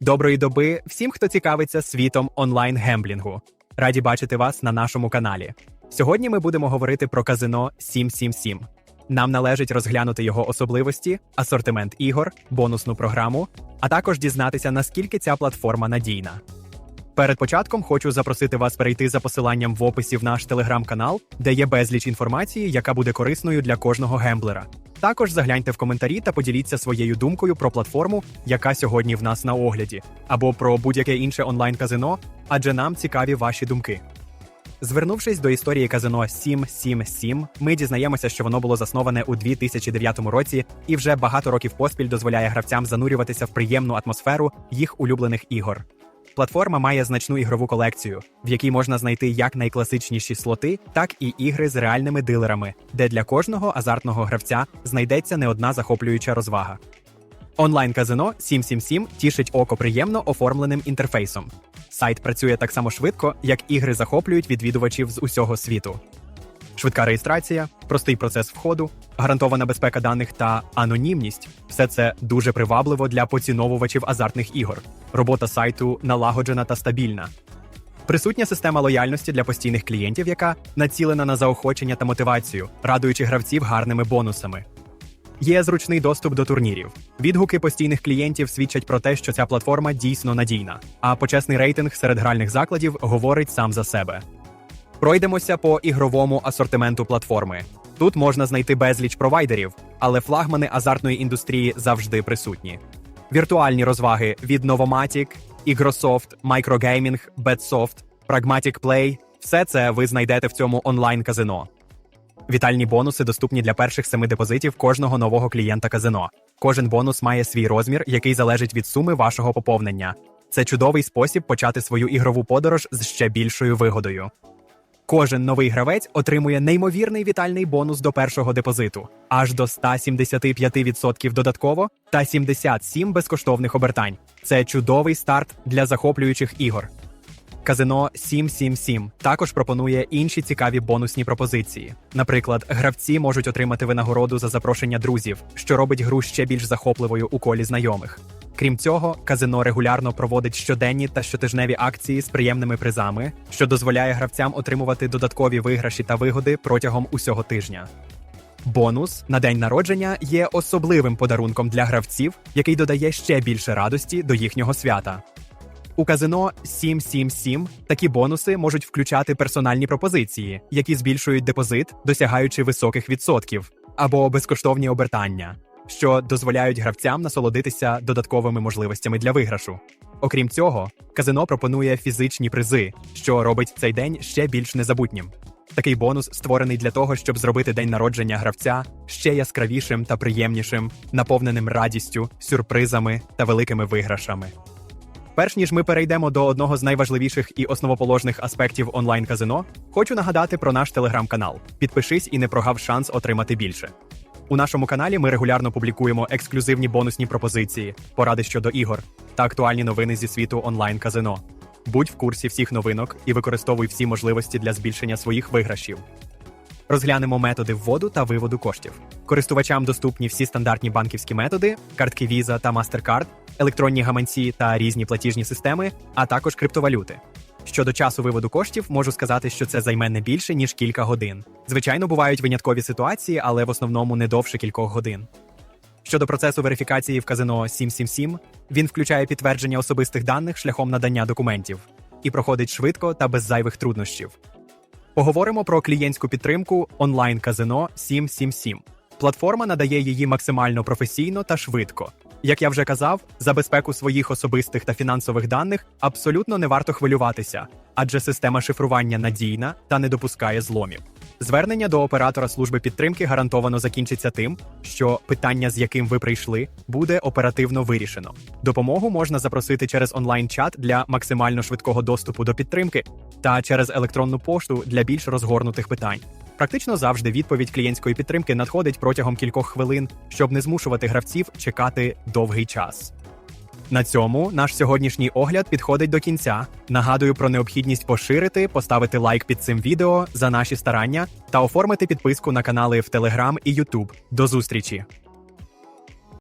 Доброї доби всім, хто цікавиться світом онлайн-гемблінгу. Раді бачити вас на нашому каналі. Сьогодні ми будемо говорити про казино 777. Нам належить розглянути його особливості, асортимент ігор, бонусну програму, а також дізнатися, наскільки ця платформа надійна. Перед початком хочу запросити вас перейти за посиланням в описі в наш телеграм-канал, де є безліч інформації, яка буде корисною для кожного гемблера. Також загляньте в коментарі та поділіться своєю думкою про платформу, яка сьогодні в нас на огляді, або про будь-яке інше онлайн-казино, адже нам цікаві ваші думки. Звернувшись до історії казино 777, ми дізнаємося, що воно було засноване у 2009 році і вже багато років поспіль дозволяє гравцям занурюватися в приємну атмосферу їх улюблених ігор. Платформа має значну ігрову колекцію, в якій можна знайти як найкласичніші слоти, так і ігри з реальними дилерами, де для кожного азартного гравця знайдеться не одна захоплююча розвага. Онлайн-казино 777 тішить око приємно оформленим інтерфейсом. Сайт працює так само швидко, як ігри захоплюють відвідувачів з усього світу. Швидка реєстрація, простий процес входу, гарантована безпека даних та анонімність все це дуже привабливо для поціновувачів азартних ігор. Робота сайту налагоджена та стабільна. Присутня система лояльності для постійних клієнтів, яка націлена на заохочення та мотивацію, радуючи гравців гарними бонусами. Є зручний доступ до турнірів. Відгуки постійних клієнтів свідчать про те, що ця платформа дійсно надійна, а почесний рейтинг серед гральних закладів говорить сам за себе. Пройдемося по ігровому асортименту платформи. Тут можна знайти безліч провайдерів, але флагмани азартної індустрії завжди присутні. Віртуальні розваги від Novomatic, Ігрософт, Microgaming, Betsoft, Pragmatic Play – все це ви знайдете в цьому онлайн-казино. Вітальні бонуси доступні для перших семи депозитів кожного нового клієнта казино. Кожен бонус має свій розмір, який залежить від суми вашого поповнення. Це чудовий спосіб почати свою ігрову подорож з ще більшою вигодою. Кожен новий гравець отримує неймовірний вітальний бонус до першого депозиту аж до 175% додатково та 77 безкоштовних обертань. Це чудовий старт для захоплюючих ігор. Казино 777 також пропонує інші цікаві бонусні пропозиції. Наприклад, гравці можуть отримати винагороду за запрошення друзів, що робить гру ще більш захопливою у колі знайомих. Крім цього, казино регулярно проводить щоденні та щотижневі акції з приємними призами, що дозволяє гравцям отримувати додаткові виграші та вигоди протягом усього тижня. Бонус на день народження є особливим подарунком для гравців, який додає ще більше радості до їхнього свята. У казино 777 такі бонуси можуть включати персональні пропозиції, які збільшують депозит, досягаючи високих відсотків, або безкоштовні обертання, що дозволяють гравцям насолодитися додатковими можливостями для виграшу. Окрім цього, казино пропонує фізичні призи, що робить цей день ще більш незабутнім. Такий бонус створений для того, щоб зробити день народження гравця ще яскравішим та приємнішим, наповненим радістю, сюрпризами та великими виграшами. Перш ніж ми перейдемо до одного з найважливіших і основоположних аспектів онлайн-казино, хочу нагадати про наш телеграм-канал. Підпишись і не прогав шанс отримати більше. У нашому каналі ми регулярно публікуємо ексклюзивні бонусні пропозиції, поради щодо ігор та актуальні новини зі світу онлайн-казино. Будь в курсі всіх новинок і використовуй всі можливості для збільшення своїх виграшів. Розглянемо методи вводу та виводу коштів. Користувачам доступні всі стандартні банківські методи, картки Visa та MasterCard, електронні гаманці та різні платіжні системи, а також криптовалюти. Щодо часу виводу коштів, можу сказати, що це займе не більше ніж кілька годин. Звичайно, бувають виняткові ситуації, але в основному не довше кількох годин. Щодо процесу верифікації в казино 777, він включає підтвердження особистих даних шляхом надання документів і проходить швидко та без зайвих труднощів. Поговоримо про клієнтську підтримку онлайн-казино 777. Платформа надає її максимально професійно та швидко. Як я вже казав, за безпеку своїх особистих та фінансових даних абсолютно не варто хвилюватися, адже система шифрування надійна та не допускає зломів. Звернення до оператора служби підтримки гарантовано закінчиться тим, що питання, з яким ви прийшли, буде оперативно вирішено. Допомогу можна запросити через онлайн-чат для максимально швидкого доступу до підтримки та через електронну пошту для більш розгорнутих питань. Практично завжди відповідь клієнтської підтримки надходить протягом кількох хвилин, щоб не змушувати гравців чекати довгий час. На цьому наш сьогоднішній огляд підходить до кінця. Нагадую про необхідність поширити, поставити лайк під цим відео за наші старання та оформити підписку на канали в Telegram і YouTube. До зустрічі!